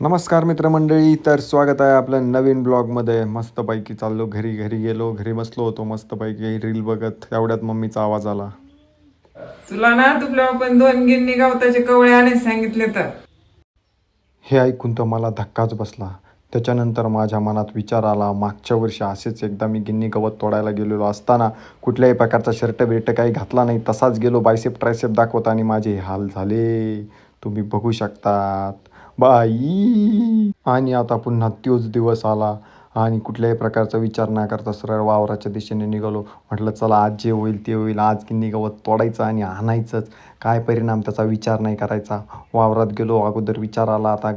नमस्कार मित्रमंडळी तर स्वागत आहे आपल्या नवीन ब्लॉगमध्ये. मस्तपैकी चाललो घरी घरी गेलो घरी बसलो होतो मस्तपैकी. रील बघत एवढ्यात मम्मीचा आवाज आला. तुला ना तुला आपण दोन गिन्नी गावताचे कवळे आणायला सांगितले तर. हे ऐकून तर मला धक्काच बसला. त्याच्यानंतर माझ्या मनात विचार आला. मागच्या वर्षी असेच एकदा मी गिन्नी गवत तोडायला गेलेलो असताना कुठल्याही प्रकारचा शर्ट बिर्ट काही घातला नाही. तसाच गेलो बायसेप ट्रायसेप दाखवत आणि माझे हाल झाले. तुम्ही बघू शकतात. बाई. आणि आता पुन्हा तोच दिवस आला. आणि कुठल्याही प्रकारचा विचार न करता सरळ वावराच्या दिशेने निघालो. म्हटलं चला आज जे होईल ते होईल. आज की गवत तोडायचं आणि आणायचंच. काय परिणाम त्याचा विचार नाही करायचा. वावरात गेलो. अगोदर विचार आला आता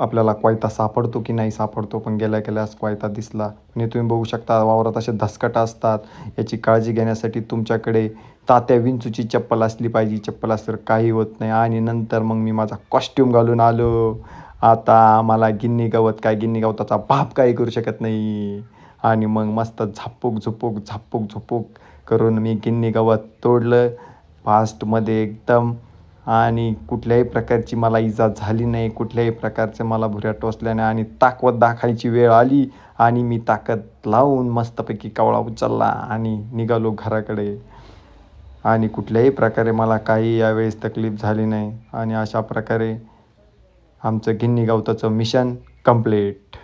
आपल्याला क्वायता सापडतो की नाही सापडतो पण गेल्या गेल्यास क्वायता दिसला. आणि तुम्ही बघू शकता वावरात असे धसकट असतात. याची काळजी घेण्यासाठी तुमच्याकडे तात्या विंचूची चप्पल असली पाहिजे. चप्पल असल्यावर काही होत नाही. आणि नंतर मग मी माझा कॉस्ट्यूम घालून आलो. आता आम्हाला गिन्नी गवत काय गिन्नी गवताचा बाप काही करू शकत नाही. आणि मग मस्त झापूक झुपूक झापूक झुपूक करून मी गिन्नी गवत तोडलं. फास्टमध्ये एकदम आणि कुठल्याही प्रकारची मला इजा झाली नाही कुठल्याही प्रकारचे मला भुऱ्या टोचल्या नाही आणि ताकद दाखायची वेळ आली आणि मी ताकद लावून मस्तपैकी कवळा उचलला आणि निघालो घराकडे. आणि कुठल्याही प्रकारे मला काही यावेळेस तकलीफ झाली नाही आणि अशा प्रकारे आमचं गिन्नी गवताचं मिशन कंप्लीट